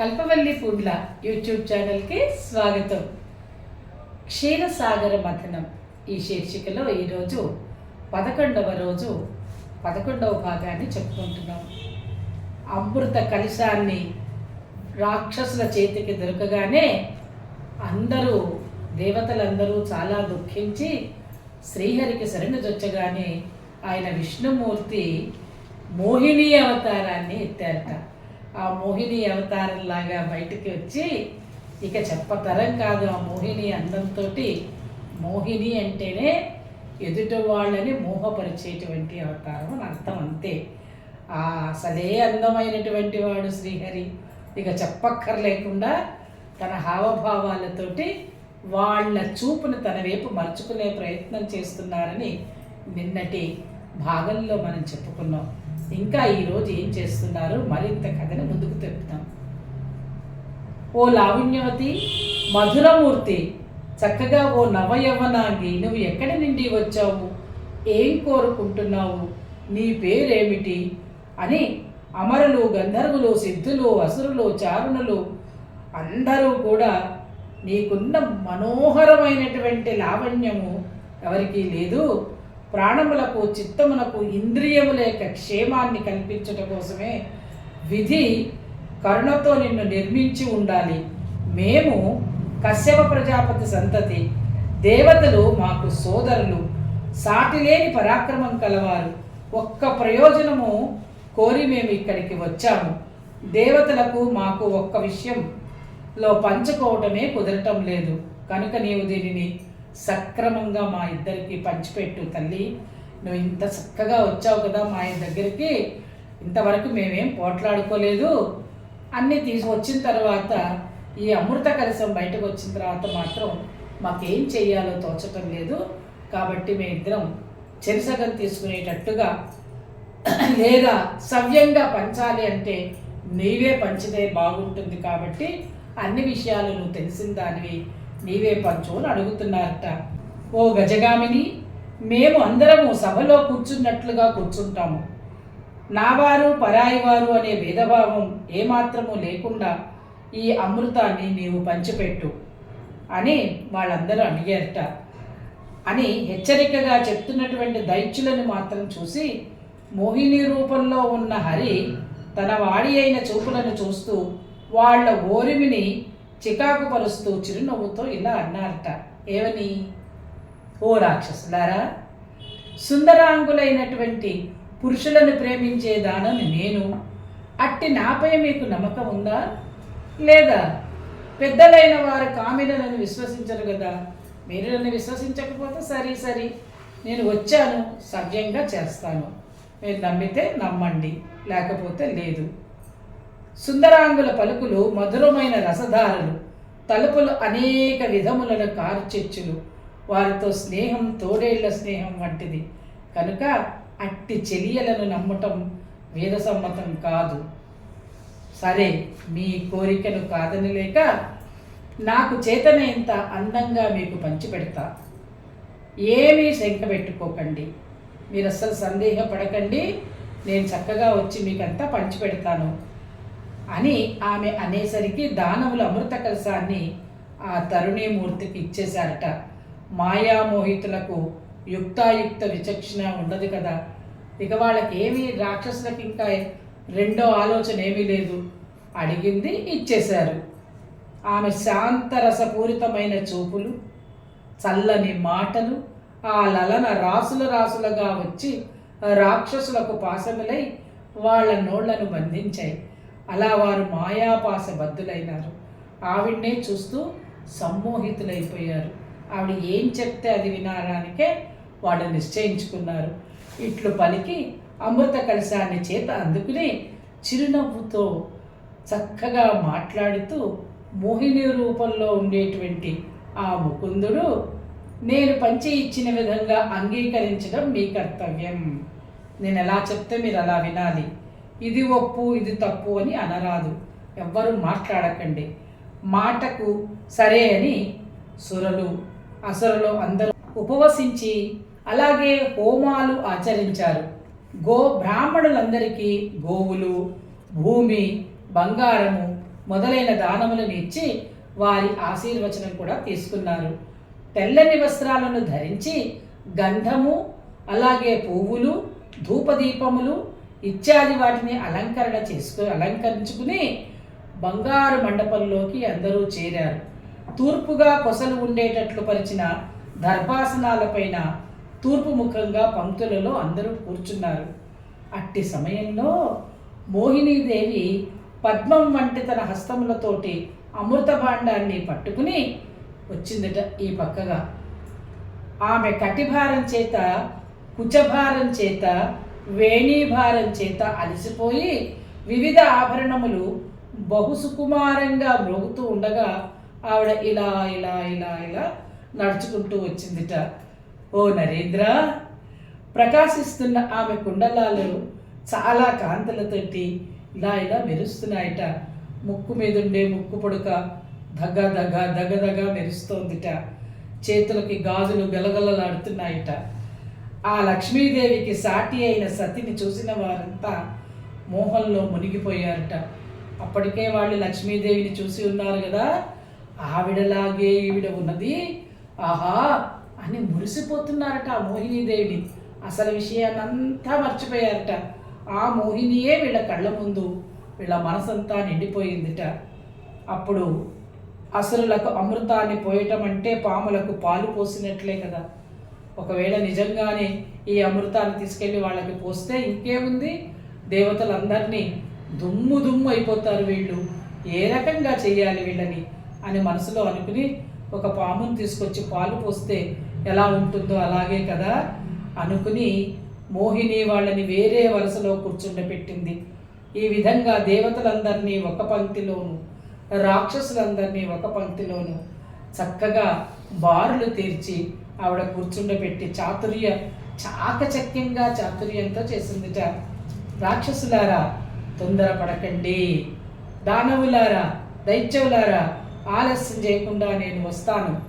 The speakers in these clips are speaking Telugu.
కల్పవల్లి పూడ్ల యూట్యూబ్ ఛానల్కి స్వాగతం. క్షీరసాగర మథనం ఈ శీర్షికలో ఈరోజు పదకొండవ రోజు పదకొండవ భాగాన్ని చెప్పుకుంటున్నాం. అమృత కలశాన్ని రాక్షసుల చేతికి దొరకగానే అందరూ దేవతలందరూ చాలా దుఃఖించి శ్రీహరికి శరణుజొచ్చగానే ఆయన విష్ణుమూర్తి మోహిని అవతారాన్ని ఎత్తారట. ఆ మోహిని అవతారంలాగా బయటికి వచ్చి ఇక చెప్పతరం కాదు ఆ మోహిని అందంతో మోహిని అంటేనే ఎదుటి వాళ్ళని మోహపరిచేటువంటి అవతారం అని అర్థం అంతే. ఆ సదే అందమైనటువంటి వాడు శ్రీహరి. ఇక చెప్పక్కర్లేకుండా తన హావభావాలతోటి వాళ్ళ చూపును తన వైపు మలుచుకునే ప్రయత్నం చేస్తున్నారని నిన్నటి భాగంలో మనం చెప్పుకున్నాం. ఇంకా ఈరోజు ఏం చేస్తున్నారు? మరింత కథను ముందుకు తెప్పుతాం. ఓ లావణ్యవతి మధురమూర్తి చక్కగా ఓ నవయవనాంగి నువ్వు ఎక్కడి నుండి వచ్చావు? ఏం కోరుకుంటున్నావు? నీ పేరేమిటి? అని అమరులు గంధర్వులు సిద్ధులు అసురులు చారుణులు అందరూ కూడా నీకున్న మనోహరమైనటువంటి లావణ్యము ఎవరికీ లేదు. ప్రాణములకు చిత్తమునకు ఇంద్రియముల యొక్క క్షేమాన్ని కల్పించట కోసమే విధి కరుణతో నిన్ను నిర్మించి ఉండాలి. మేము కశ్యప ప్రజాపతి సంతతి. దేవతలు మాకు సోదరులు. సాటిలేని పరాక్రమం కలవారు. ఒక్క ప్రయోజనము కోరి మేము ఇక్కడికి వచ్చాము. దేవతలకు మాకు ఒక్క విషయంలో పంచుకోవటమే కుదరటం లేదు. కనుక నీవు దీనిని సక్రమంగా మా ఇద్దరికి పంచిపెట్టు తల్లి. నువ్వు ఇంత చక్కగా వచ్చావు కదా మా ఆయన దగ్గరికి. ఇంతవరకు మేమేం పోట్లాడుకోలేదు. అన్నీ తీసుకొచ్చిన తర్వాత ఈ అమృత కలసం బయటకు వచ్చిన తర్వాత మాత్రం మాకేం చేయాలో తోచటం లేదు. కాబట్టి మేమిద్దరం చెరిసగం తీసుకునేటట్టుగా లేదా సవ్యంగా పంచాలి అంటే నీవే పంచితే బాగుంటుంది కాబట్టి అన్ని విషయాలు నువ్వు తెలిసిన దానివి. నీవే పంచు అని అడుగుతున్నారట. ఓ గజగామిని మేము అందరము సభలో కూర్చున్నట్లుగా కూర్చుంటాము. నావారు పరాయివారు అనే భేదభావం ఏమాత్రము లేకుండా ఈ అమృతాన్ని నీవు పంచిపెట్టు అని వాళ్ళందరూ అడిగారట. అని హెచ్చరికగా చెప్తున్నటువంటి దైత్యులను మాత్రం చూసి మోహిని రూపంలో ఉన్న హరి తన వాడి అయిన చూపులను చూస్తూ వాళ్ళ ఓరిమిని చికాకు పరుస్తూ చిరునవ్వుతో ఇలా అన్నారట. ఏమని? ఓ రాక్షసులారా సుందరాంగులైనటువంటి పురుషులను ప్రేమించే దానని నేను అట్టి నాపై మీకు నమ్మకం ఉందా? లేదా పెద్దలైన వారు కామినలను విశ్వసించరు కదా? మీరు నన్ను విశ్వసించకపోతే సరే సరే. నేను వచ్చాను సవ్యంగా చేస్తాను. మీరు నమ్మితే నమ్మండి లేకపోతే లేదు. సుందరాంగుల పలుకులు మధురమైన రసధారలు. తలుపులు అనేక విధములను కార్చెచ్చులు వారితో స్నేహం తోడేళ్ళ స్నేహం వంటిది. కనుక అట్టి చెలియలను నమ్మటం వేదసమ్మతం కాదు. సరే మీ కోరికను కాదని లేక నాకు చేతనేంత అందంగా మీకు పంచిపెడతా. ఏమీ శంక పెట్టుకోకండి. మీరు అస్సలు సందేహపడకండి. నేను చక్కగా వచ్చి మీకంతా పంచిపెడతాను. అని ఆమె అనేసరికి దానవుల అమృత కలశాన్ని ఆ తరుణీమూర్తికి ఇచ్చేశారట. మాయామోహితులకు యుక్తాయుక్త విచక్షణ ఉండదు కదా. ఇక వాళ్ళకి ఏమీ రాక్షసులకు ఇంకా రెండో ఆలోచన ఏమీ లేదు. అడిగింది ఇచ్చేశారు. ఆమె శాంతరసపూరితమైన చూపులు చల్లని మాటలు ఆ లలన రాసుల రాసులుగా వచ్చి రాక్షసులకు పాశములై వాళ్ళ నోళ్ళను బంధించాయి. అలా వారు మాయాపాస బద్దులైనారు ఆవిడనే చూస్తూ సమ్మోహితులైపోయారు. ఆవిడ ఏం చెప్తే అది వినారానికే వాళ్ళు నిశ్చయించుకున్నారు. ఇట్లు పలికి అమృత కలశాన్ని చేత అందుకుని చిరునవ్వుతో చక్కగా మాట్లాడుతూ మోహిని రూపంలో ఉండేటువంటి ఆ ముకుందుడు నేను పంచి ఇచ్చిన విధంగా అంగీకరించడం మీ కర్తవ్యం. నేను ఎలా చెప్తే మీరు అలా వినాలి. ఇది ఒప్పు ఇది తప్పు అని అనరాదు. ఎవ్వరూ మాట్లాడకండి. మాటకు సరే అని సురలు అసురలు అందరూ ఉపవసించి అలాగే హోమాలు ఆచరించారు. గో బ్రాహ్మణులందరికీ గోవులు భూమి బంగారము మొదలైన దానములను ఇచ్చి వారి ఆశీర్వచనం కూడా తీసుకున్నారు. తెల్లని వస్త్రాలను ధరించి గంధము అలాగే పువ్వులు ధూపదీపములు ఇత్యాది వాటిని అలంకరణ చేసుకు అలంకరించుకుని బంగారు మండపంలోకి అందరూ చేరారు. తూర్పుగా కొసలు ఉండేటట్లు పరిచిన దర్భాసనాలపైన తూర్పు ముఖంగా పంక్తులలో అందరూ కూర్చున్నారు. అట్టి సమయంలో మోహినీదేవి పద్మం వంటి తన హస్తములతోటి అమృత భాండాన్ని పట్టుకుని వచ్చిందట ఈ పక్కగా. ఆమె కటిభారం చేత కుచభారం చేత వేణీభారం చేత అలసిపోయి వివిధ ఆభరణములు బహుసుకుమారంగా మ్రోగుతూ ఉండగా ఆవిడ ఇలా ఇలా ఇలా ఇలా నడుచుకుంటూ వచ్చిందిట. ఓ నరేంద్ర ప్రకాశిస్తున్న ఆమె కుండలాలు చాలా కాంతులతోటి ఇలా ఇలా మెరుస్తున్నాయట. ముక్కు మీదుండే ముక్కు పొడుక దగ్గ దగ్గ దగ్గ దగ్గ మెరుస్తోందిట. చేతులకి గాజులు గలగలలాడుతున్నాయట. ఆ లక్ష్మీదేవికి సాటి అయిన సతిని చూసిన వారంతా మోహంలో మునిగిపోయారట. అప్పటికే వాళ్ళు లక్ష్మీదేవిని చూసి ఉన్నారు కదా. ఆవిడలాగే ఈవిడ ఉన్నది. ఆహా! అని మురిసిపోతున్నారట ఆ మోహినీదేవిని. అసలు విషయాన్ని అంతా మర్చిపోయారట. ఆ మోహినియే వీళ్ళ కళ్ళ ముందు వీళ్ళ మనసంతా నిండిపోయిందిట. అప్పుడు అసలులకు అమృతాన్ని పోయటం అంటే పాములకు పాలు పోసినట్లే కదా. ఒకవేళ నిజంగానే ఈ అమృతాన్ని తీసుకెళ్ళి వాళ్ళకి పోస్తే ఇంకేముంది? దేవతలందరినీ దుమ్ము దుమ్ము అయిపోతారు వీళ్ళు. ఏ రకంగా చేయాలి వీళ్ళని అని మనసులో అనుకుని ఒక పామును తీసుకొచ్చి పాలు పోస్తే ఎలా ఉంటుందో అలాగే కదా అనుకుని మోహిని వాళ్ళని వేరే వరుసలో కూర్చుండబెట్టింది. ఈ విధంగా దేవతలందరినీ ఒక పంక్తిలోను రాక్షసులందరినీ ఒక పంక్తిలోను చక్కగా బారులు తీర్చి ఆవిడ కూర్చుండబెట్టి చాతుర్య చాకచక్యంగా చాతుర్యంతో చేసిందిట. రాక్షసులారా తొందరపడకండి. దానవులారా దైత్యవులారా ఆలస్యం చేయకుండా నేను వస్తాను.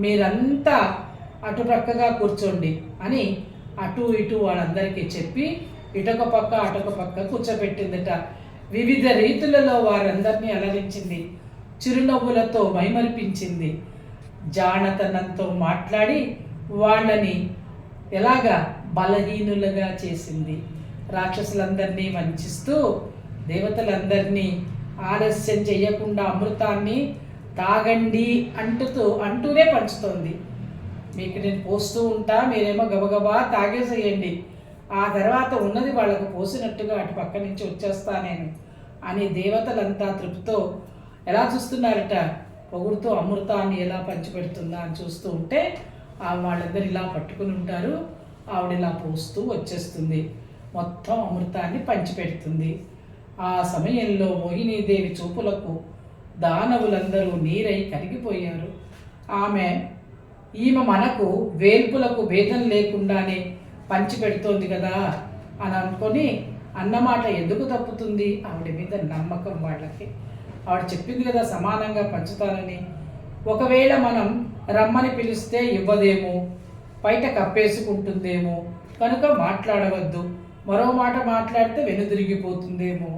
మీరంతా అటుపక్కగా కూర్చోండి అని అటు ఇటు వాళ్ళందరికీ చెప్పి ఇటొక పక్క అటొక పక్క కూర్చోబెట్టిందట. వివిధ రీతులలో వారందరినీ అలరించింది. చిరునవ్వులతో మైమరిపించింది. జానతనంతో మాట్లాడి వాళ్ళని ఎలాగా బలహీనులుగా చేసింది. రాక్షసులందరినీ వంచిస్తూ దేవతలందరినీ ఆలస్యం చేయకుండా అమృతాన్ని తాగండి అంటుతూ అంటూనే పంచుతోంది. మీకు నేను పోస్తూ ఉంటా మీరేమో గబగబా తాగేసేయండి. ఆ తర్వాత ఉన్నది వాళ్ళకు పోసినట్టుగా అటు పక్క నుంచి వచ్చేస్తా నేను అని దేవతలంతా తృప్తితో ఎలా చూస్తున్నారట? పొగుడుతూ అమృతాన్ని ఎలా పంచిపెడుతుందా అని చూస్తూ ఉంటే ఆ వాళ్ళందరూ ఇలా పట్టుకుని ఉంటారు. ఆవిడ ఇలా పోస్తూ వచ్చేస్తుంది. మొత్తం అమృతాన్ని పంచిపెడుతుంది. ఆ సమయంలో మోహినీదేవి చూపులకు దానవులందరూ నీరై కరిగిపోయారు. ఆమె ఈమె మనకు వేల్పులకు భేదం లేకుండానే పంచిపెడుతోంది కదా అని అనుకొని అన్నమాట ఎందుకు తప్పుతుంది? ఆవిడ మీద నమ్మకం వాళ్ళకి. ఆవిడ చెప్పింది కదా సమానంగా పంచుతానని. ఒకవేళ మనం రమ్మని పిలిస్తే ఇవ్వదేమో బయట కప్పేసుకుంటుందేమో కనుక మాట్లాడవద్దు మరో మాట మాట్లాడితే వెనుదిరిగిపోతుందేమో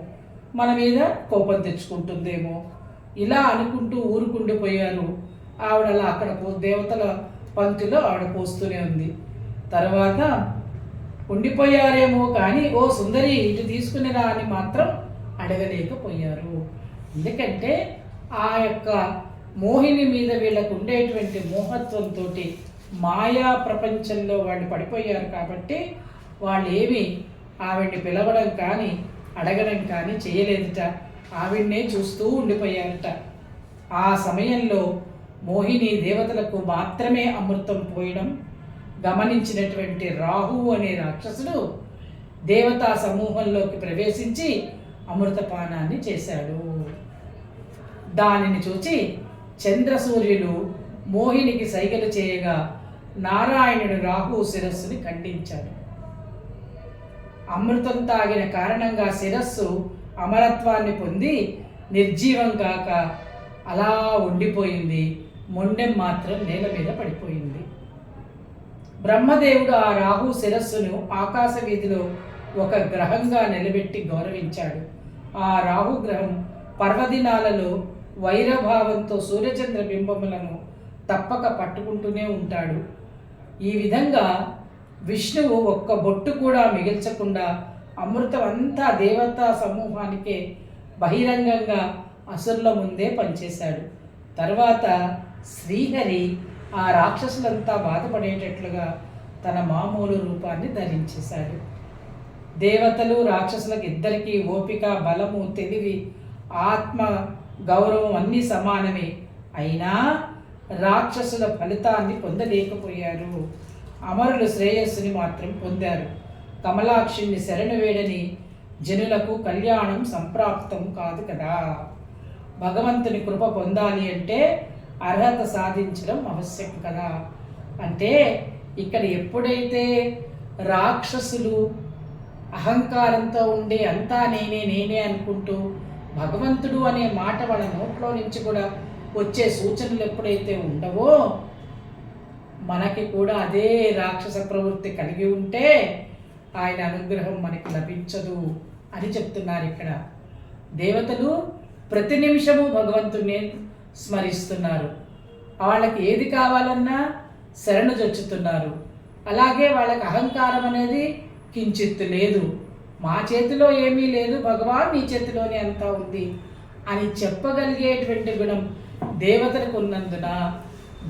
మన మీద కోపం తెచ్చుకుంటుందేమో. ఇలా అనుకుంటూ ఊరుకుండిపోయారు ఆవిడ అలా అక్కడ పో దేవతల పంక్తిలో ఆవిడ పోస్తూనే ఉంది. తర్వాత ఉండిపోయారేమో కానీ ఓ సుందరి ఇటు తీసుకునేరా అని మాత్రం అడగలేకపోయారు. ఎందుకంటే ఆ యొక్క మోహిని మీద వీళ్ళకు ఉండేటువంటి మోహత్వంతో మాయా ప్రపంచంలో వాళ్ళు పడిపోయారు కాబట్టి వాళ్ళు ఏమి ఆవిడ్ని పిలవడం కానీ అడగడం కానీ చేయలేదుట. ఆవిడ్నే చూస్తూ ఉండిపోయారట. ఆ సమయంలో మోహిని దేవతలకు మాత్రమే అమృతం పోయడం గమనించినటువంటి రాహు అనే రాక్షసుడు దేవతా సమూహంలోకి ప్రవేశించి అమృతపానాన్ని చేశాడు. దానిని చూచి చంద్రసూర్యులు మోహినికి సైగలు చేయగా నారాయణుడు రాహు శిరస్సుని ఖండించాడు. అమృతం తాగిన కారణంగా శిరస్సు అమరత్వాన్ని పొంది నిర్జీవం కాక అలా ఉండిపోయింది. మొండెం మాత్రం నేల మీద పడిపోయింది. బ్రహ్మదేవుడు ఆ రాహు శిరస్సును ఆకాశ వీధిలో ఒక గ్రహంగా నిలబెట్టి గౌరవించాడు. ఆ రాహు గ్రహం పర్వదినాలలో వైరభావంతో సూర్యచంద్ర బింబములను తప్పక పట్టుకుంటూనే ఉంటాడు. ఈ విధంగా విష్ణువు ఒక్క బొట్టు కూడా మిగిల్చకుండా అమృతం అంతా దేవతా సమూహానికే బహిరంగంగా అసురుల ముందే పనిచేశాడు. తర్వాత శ్రీహరి ఆ రాక్షసులంతా బాధపడేటట్లుగా తన మామూలు రూపాన్ని ధరించేశాడు. దేవతలు రాక్షసులకు ఇద్దరికీ ఓపిక బలము తెలివి ఆత్మ గౌరవం అన్నీ సమానమే. అయినా రాక్షసుల ఫలితాన్ని పొందలేకపోయారు. అమరులు శ్రేయస్సుని మాత్రం పొందారు. కమలాక్షిని శరణు వేడని జనులకు కళ్యాణం సంప్రాప్తం కాదు కదా. భగవంతుని కృప పొందాలి అంటే అర్హత సాధించడం అవశ్యం కదా. అంటే ఇక్కడ ఎప్పుడైతే రాక్షసులు అహంకారంతో ఉండే అంతా నేనే నేనే అనుకుంటూ భగవంతుడు అనే మాట వాళ్ళ నోట్లో నుంచి కూడా వచ్చే సూచనలు ఎప్పుడైతే ఉండవో మనకి కూడా అదే రాక్షస ప్రవృత్తి కలిగి ఉంటే ఆయన అనుగ్రహం మనకి లభించదు అని చెప్తున్నారు ఇక్కడ. దేవతలు ప్రతి నిమిషము భగవంతుణ్ణి స్మరిస్తున్నారు. వాళ్ళకి ఏది కావాలన్నా శరణు జొచ్చుతున్నారు. అలాగే వాళ్ళకి అహంకారం అనేది కించిత్తు లేదు. మా చేతిలో ఏమీ లేదు భగవాన్ నీ చేతిలోనే అంతా ఉంది అని చెప్పగలిగేటువంటి గుణం దేవతలకు ఉన్నందున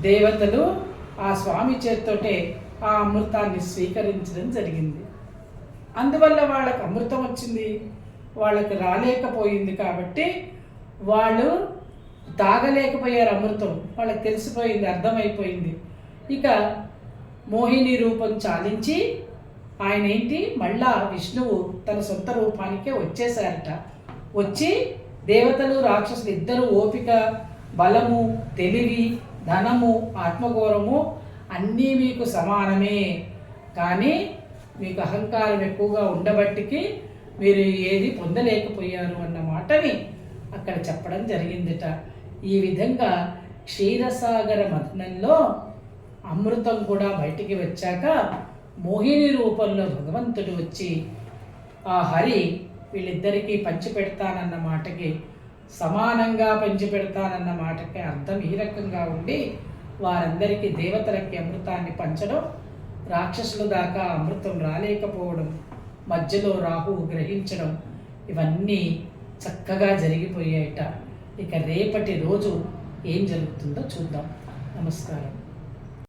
దేవతలు ఆ స్వామి చేతితోటే ఆ అమృతాన్ని స్వీకరించడం జరిగింది. అందువల్ల వాళ్ళకు అమృతం వచ్చింది వాళ్ళకి రాలేకపోయింది కాబట్టి వాళ్ళు తాగలేకపోయారు అమృతం. వాళ్ళకి తెలిసిపోయింది అర్థమైపోయింది. ఇక మోహిని రూపం చాలించి ఆయన ఏంటి మళ్ళా విష్ణువు తన సొంత రూపానికే వచ్చేసారట వచ్చి దేవతలు రాక్షసులు ఇద్దరు ఓపిక బలము తెలివి ధనము ఆత్మగౌరవము అన్నీ మీకు సమానమే. కానీ మీకు అహంకారం ఎక్కువగా ఉండబట్టికి మీరు ఏది పొందలేకపోయారు అన్న మాటని అక్కడ చెప్పడం జరిగిందిట. ఈ విధంగా క్షీరసాగర మథనంలో అమృతం కూడా బయటికి వచ్చాక మోహిని రూపంలో భగవంతుడు వచ్చి ఆ హరి వీళ్ళిద్దరికీ పంచిపెడతానన్న మాటకి సమానంగా పంచిపెడతానన్న మాటకి అర్థం ఈ రకంగా ఉండి వారందరికీ దేవతలకి అమృతాన్ని పంచడం రాక్షసుల దాకా అమృతం రాలేకపోవడం మధ్యలో రాహువు గ్రహించడం ఇవన్నీ చక్కగా జరిగిపోయాయట. ఇక రేపటి రోజు ఏం జరుగుతుందో చూద్దాం. నమస్కారం.